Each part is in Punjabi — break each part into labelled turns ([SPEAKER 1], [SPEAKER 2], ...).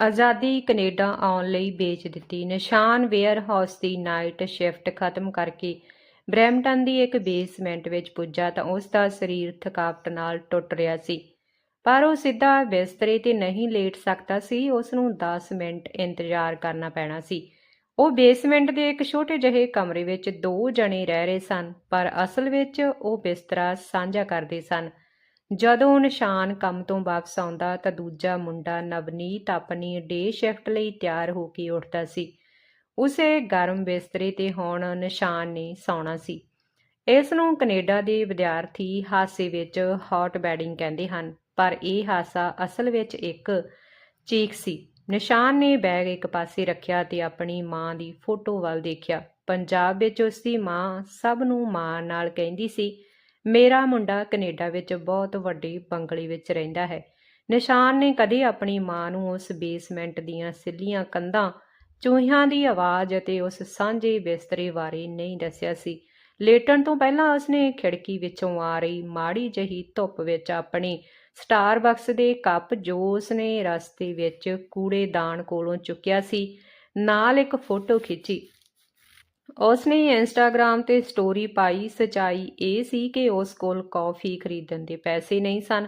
[SPEAKER 1] ਆਜ਼ਾਦੀ ਕੈਨੇਡਾ ਆਉਣ ਲਈ ਵੇਚ ਦਿੱਤੀ। ਨਿਸ਼ਾਨ ਵੇਅਰ ਹਾਊਸ ਦੀ ਨਾਈਟ ਸ਼ਿਫਟ ਖਤਮ ਕਰਕੇ ਬਰੈਂਪਟਨ ਦੀ ਇੱਕ ਬੇਸਮੈਂਟ ਵਿੱਚ ਪੁੱਜਾ ਤਾਂ ਉਸ ਦਾ ਸਰੀਰ ਥਕਾਵਟ ਨਾਲ ਟੁੱਟ ਰਿਹਾ ਸੀ। ਪਰ ਉਹ ਸਿੱਧਾ ਬਿਸਤਰੇ ਤੇ ਨਹੀਂ ਲੇਟ ਸਕਦਾ ਸੀ, ਉਸ ਨੂੰ 10 ਮਿੰਟ ਇੰਤਜ਼ਾਰ ਕਰਨਾ ਪੈਣਾ ਸੀ। ਉਹ ਬੇਸਮੈਂਟ ਦੇ ਇੱਕ ਛੋਟੇ ਜਿਹੇ ਕਮਰੇ ਵਿੱਚ ਦੋ ਜਣੇ ਰਹਿ ਰਹੇ ਸਨ, ਪਰ ਅਸਲ ਵਿੱਚ ਉਹ ਬਿਸਤਰਾ ਸਾਂਝਾ ਕਰਦੇ ਸਨ। ਜਦੋਂ ਨਿਸ਼ਾਨ ਕੰਮ ਤੋਂ ਵਾਪਸ ਆਉਂਦਾ ਤਾਂ ਦੂਜਾ ਮੁੰਡਾ ਨਵਨੀਤ ਆਪਣੀ ਡੇ ਸ਼ਿਫਟ ਲਈ ਤਿਆਰ ਹੋ ਕੇ ਉੱਠਦਾ ਸੀ। ਉਸੇ ਗਰਮ ਬਿਸਤਰੇ ਤੇ ਹੁਣ ਨਿਸ਼ਾਨ ਨੇ ਸੌਣਾ ਸੀ। ਇਸ ਨੂੰ ਕੈਨੇਡਾ ਦੇ ਵਿਦਿਆਰਥੀ ਹਾਸੇ ਵਿੱਚ ਹੌਟ ਬੈਡਿੰਗ ਕਹਿੰਦੇ ਹਨ, ਪਰ ਇਹ ਹਾਸਾ ਅਸਲ ਵਿੱਚ ਇੱਕ ਚੀਕ ਸੀ। ਨਿਸ਼ਾਨ ਨੇ ਬੈਗ ਇੱਕ ਪਾਸੇ ਰੱਖਿਆ ਤੇ ਆਪਣੀ ਮਾਂ ਦੀ ਫੋਟੋ ਵੱਲ ਦੇਖਿਆ। ਪੰਜਾਬ ਵਿੱਚ ਉਸ ਦੀ ਮਾਂ ਸਭ ਨੂੰ ਮਾਂ ਨਾਲ ਕਹਿੰਦੀ ਸੀ ਮੇਰਾ ਮੁੰਡਾ ਕੈਨੇਡਾ ਵਿੱਚ ਬਹੁਤ ਵੱਡੇ ਬੰਗਲੇ ਵਿੱਚ ਰਹਿੰਦਾ ਹੈ। ਨਿਸ਼ਾਨ ਨੇ ਕਦੇ ਆਪਣੀ ਮਾਂ ਨੂੰ ਉਸ ਬੇਸਮੈਂਟ ਦੀਆਂ ਸਿੱਲੀਆਂ ਕੰਧਾਂ, ਚੂਹਿਆਂ ਦੀ ਆਵਾਜ਼ ਅਤੇ ਉਸ ਸਾਂਝੇ ਬਿਸਤਰੇ ਬਾਰੇ ਨਹੀਂ ਦੱਸਿਆ ਸੀ। ਲੇਟਣ ਤੋਂ ਪਹਿਲਾਂ ਉਸਨੇ ਖਿੜਕੀ ਵਿੱਚੋਂ ਆ ਰਹੀ ਮਾੜੀ ਜਹੀ ਧੁੱਪ ਵਿੱਚ ਆਪਣੀ ਸਟਾਰਬਕਸ ਦੇ ਕੱਪ ਜੋ ਉਸਨੇ ਰਸਤੇ ਵਿੱਚ ਕੂੜੇਦਾਨ ਕੋਲੋਂ ਚੁੱਕਿਆ ਸੀ, ਨਾਲ ਇੱਕ ਫੋਟੋ ਖਿੱਚੀ। ਉਸਨੇ ਇੰਸਟਾਗ੍ਰam ਤੇ ਸਟੋਰੀ ਪਾਈ, ਸਚਾਈ ਇਹ ਸੀ ਕਿ ਉਸ ਕੋਲ ਕੌਫੀ ਖਰੀਦਣ ਦੇ ਪੈਸੇ ਨਹੀਂ ਸਨ।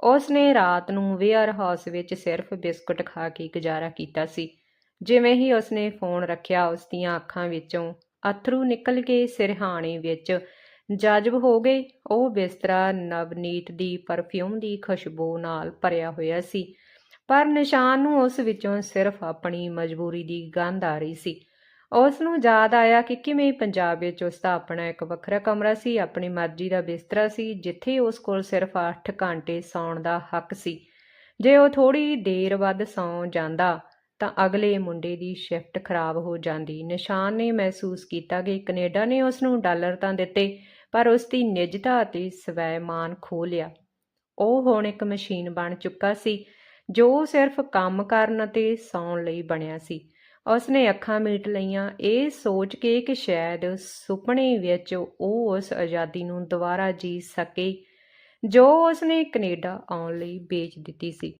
[SPEAKER 1] ਉਸਨੇ ਰਾਤ ਨੂੰ ਵੇਅਰ ਹਾਊਸ ਵਿੱਚ ਸਿਰਫ ਬਿਸਕੁਟ ਖਾ ਕੇ ਗੁਜ਼ਾਰਾ ਕੀਤਾ ਸੀ। ਜਿਵੇਂ ਹੀ ਉਸਨੇ ਫੋਨ ਰੱਖਿਆ ਉਸ ਦੀਆਂ ਅੱਖਾਂ ਵਿੱਚੋਂ ਅਥਰੂ ਨਿਕਲ ਕੇ ਸਿਰਹਾਣੇ ਵਿੱਚ ਜਜ਼ਬ ਹੋ ਗਏ। ਉਹ ਬਿਸਤਰਾ ਨਵਨੀਤ ਦੀ ਪਰਫਿਊਮ ਦੀ ਖੁਸ਼ਬੂ ਨਾਲ ਭਰਿਆ ਹੋਇਆ ਸੀ। ਪਰ ਨਿਸ਼ਾਨ ਨੂੰ ਉਸ ਵਿੱਚੋਂ ਸਿਰਫ ਆਪਣੀ ਮਜਬੂਰੀ ਦੀ ਗੰਧ ਆ ਰਹੀ ਸੀ। ਉਸ ਨੂੰ ਯਾਦ ਆਇਆ ਕਿ ਕਿਵੇਂ ਪੰਜਾਬ ਵਿੱਚ ਉਸ ਦਾ ਆਪਣਾ ਇੱਕ ਵੱਖਰਾ ਕਮਰਾ ਸੀ, ਆਪਣੀ ਮਰਜ਼ੀ ਦਾ ਬਿਸਤਰਾ ਸੀ, ਜਿੱਥੇ ਉਸ ਕੋਲ ਸਿਰਫ 8 ਘੰਟੇ ਸੌਣ ਦਾ ਹੱਕ ਸੀ। ਜੇ ਉਹ ਥੋੜੀ ਦੇਰ ਵੱਧ ਸੌਂ ਜਾਂਦਾ, ਤਾਂ ਅਗਲੇ ਮੁੰਡੇ ਦੀ ਸ਼ਿਫਟ ਖਰਾਬ ਹੋ ਜਾਂਦੀ। ਨਿਸ਼ਾਨ ਨੇ ਮਹਿਸੂਸ ਕੀਤਾ ਕਿ ਕੈਨੇਡਾ ਨੇ ਉਸ ਨੂੰ ਡਾਲਰ ਤਾਂ ਦਿੱਤੇ, ਪਰ ਉਸ ਦੀ ਨਿਜਤਾ ਅਤੇ ਸਵੈਮਾਨ ਖੋ ਲਿਆ। ਉਹ ਹੁਣ ਇੱਕ ਮਸ਼ੀਨ ਬਣ ਚੁੱਕਾ ਸੀ, ਜੋ ਸਿਰਫ ਕੰਮ ਕਰਨ ਅਤੇ ਸੌਣ ਲਈ ਬਣਿਆ ਸੀ। ਉਸਨੇ ਅੱਖਾਂ ਮੀਟ ਲਈਆਂ। ਇਹ ਸੋਚ ਕੇ ਕਿ ਸ਼ਾਇਦ ਸੁਪਨੇ ਵਿੱਚ ਉਹ ਉਸ ਆਜ਼ਾਦੀ ਨੂੰ ਦੁਬਾਰਾ ਜੀ ਸਕੇ, ਜੋ ਉਸਨੇ ਕੈਨੇਡਾ ਆਉਣ ਲਈ ਵੇਚ ਦਿੱਤੀ ਸੀ।